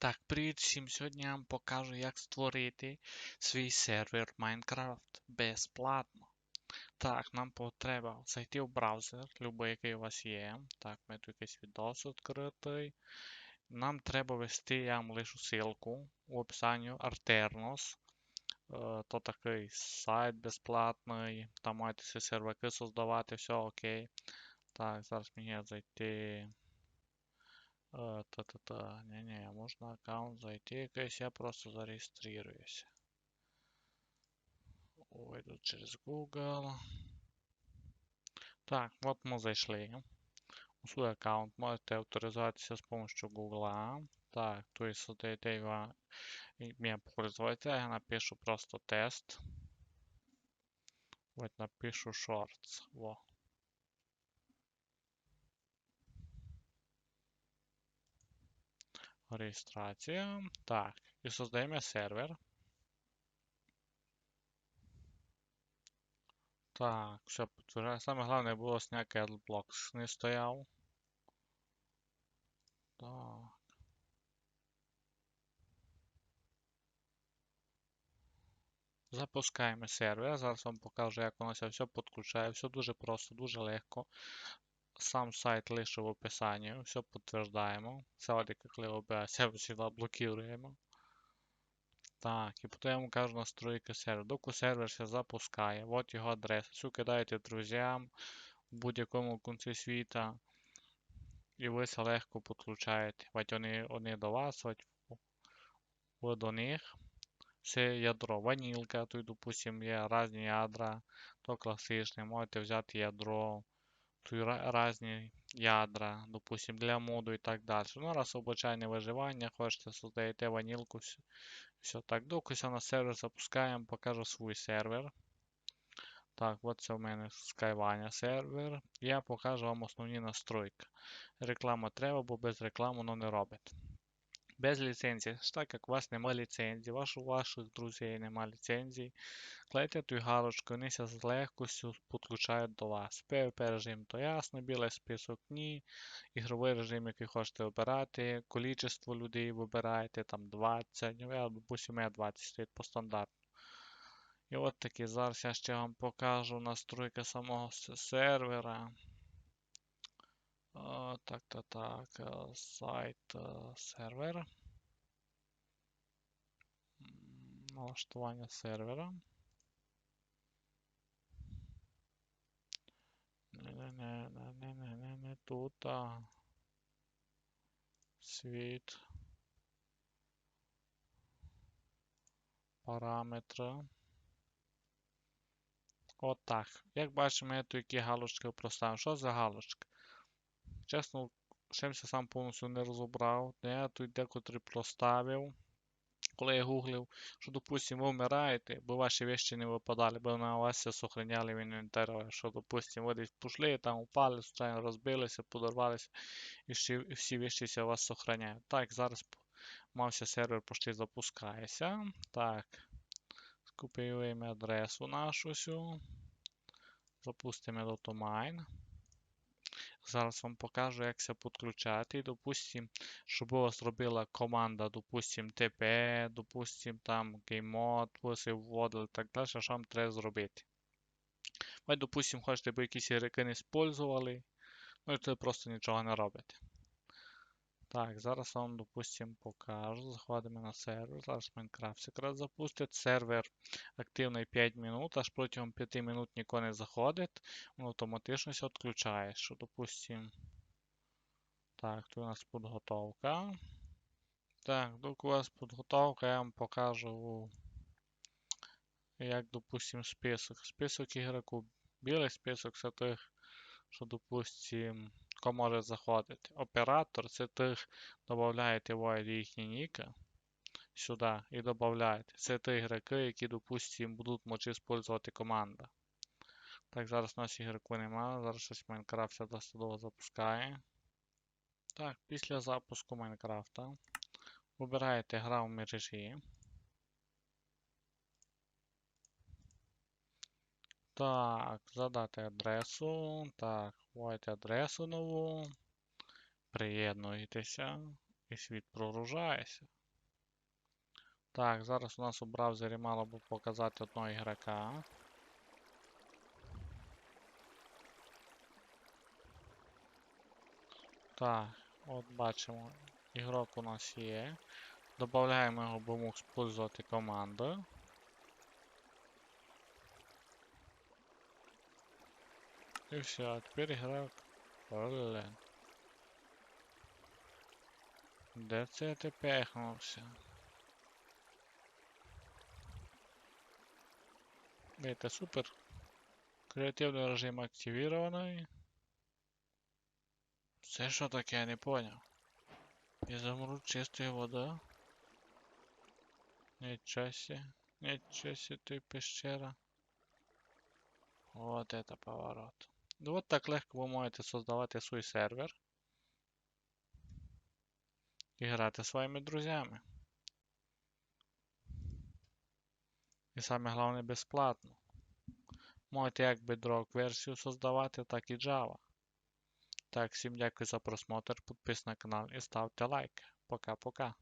Так, привіт всім! Сьогодні я вам покажу, як створити свій сервер Minecraft безплатно. Так, нам треба зайти в браузер, любий, який у вас є. Так, ми тут якийсь відос відкритий. Нам треба ввести, я вам лишу ссылку у описанні Arternos. Е, То такий сайт безплатний. Там маєте всі серваки создавати, все окей. Так, зараз мені зайти. Та-та-та. Не-не, можна аккаунт зайти якийсь, я просто зареєструюся. Вийду через Google. Так, от ми зайшли. У свій аккаунт можете авторизуватися з допомогою Google. Так, тут создаєте його ім'я пользователя, я напишу просто тест. Вот напишу shorts. Во. Реєстрація. Так, і создаємо сервер. Так, все. Саме головне було зняти Adblock не стояв. Так. Запускаємо сервер. Зараз вам покажу, як воно все підключає. Все дуже просто, дуже легко. Сам сайт лише в описанні. Все підтверждаємо. Сьогодні, коли ОБС всегда. Так, і потім кажу настройки сервера. Доки сервер се запускає, от його адреса. Всю кидаєте друзям в будь-якому кінці світа. І ви все легко підключаєте. От вони, вони до вас, от ви до них. Це ядро ванілка, тут, допустим, є різні ядра, то класичне, можете взяти ядро, тут різні ядра, допустим, для моду і так далі. Ну, раз обочайне виживання, хочете, создаєте ванілку, все, все так. Докуся на сервер запускаємо, покажу свій сервер. Так, от це у мене Skywania сервер. Я покажу вам основні настройки. Реклама треба, бо без реклами воно не робить без ліцензії. Так як у вас немає ліцензії, ваш, у ваших друзів немає ліцензії, клейте ту галочку, вони з легкостю підключають до вас. PvP режим то ясно, білий список ні. Ігровий режим, який хочете обирати, количество людей вибираєте, там 20, ну я, допустим, я 20 стоїть по стандарту. І от такі зараз я ще вам покажу настройки самого сервера. Так, так, так, сайт сервер. Налаштування сервера. Не-не-не-не-не-не не тут. а Світ. Параметри. Отак. Як бачимо, я тут які галочки проставив. Що за галочка? Чесно, чимся сам повністю не розібрав. Я тут декотрі проставив. Коли я гуглив, що, допустимо, ви вмираєте, бо ваші вещи не випадали, бо на вас все сохраняли в інвентарі, що, допустимо, ви десь пішли, там упали, случайно розбилися, подорвалися, і всі, вещи у вас сохраняють. Так, зараз мався сервер почти запускається. Так, скопіюємо адресу нашу. всю. Запустимо до Tomine. Зараз вам покажу, як це підключати. Допустим, щоб у вас зробила команда, допустим, TP, допустим, там GameMod, ви вводили так далі, що вам треба зробити. Ви, допустим, хочете, би якісь ігроки не спользували, ну і це просто нічого не робите. Так, зараз вам, допустим, покажу. Заходимо на сервер. Зараз Minecraft якраз запустить. Сервер активний 5 минут, аж протягом 5 минут нікого не заходить. Він автоматично все відключає. Що, допустим. Так, тут у нас підготовка. Так, доки у вас підготовка, я вам покажу, як, допустим, список. Список ігроків. Білий список це тих, що, допустим хто може заходити. Оператор це тих додаєте в їхні ніки сюди і додаєте. Це ті ігроки, які, допустимо, будуть мочи використовувати команда. Так, зараз у нас ігроку немає, зараз щось Майнкрафт досить довго запускає. Так, після запуску Майнкрафта вибираєте гра в мережі. Так, задати адресу. Так, вводите адресу нову. Приєднуйтеся. І світ прогружається. Так, зараз у нас у браузері мало би показати одного ігрока. Так, от бачимо, ігрок у нас є. Добавляємо його, бо мог спользувати команду. І все, а тепер ігрок. Блін. Де це ти пехнувся? Видите, супер. Креативний режим активірований. Це що таке, я не поняв. Изумруд чистої води. Нічого сі. Нічого сі, ти пещера. Вот это поворот. Ну, от так легко ви можете создавати свій сервер. І грати своїми друзями. І саме головне безплатно. Можете як Bedrock версію создавати, так і Java. Так, всім дякую за просмотр, підписуйтесь на канал і ставте лайк. Пока-пока.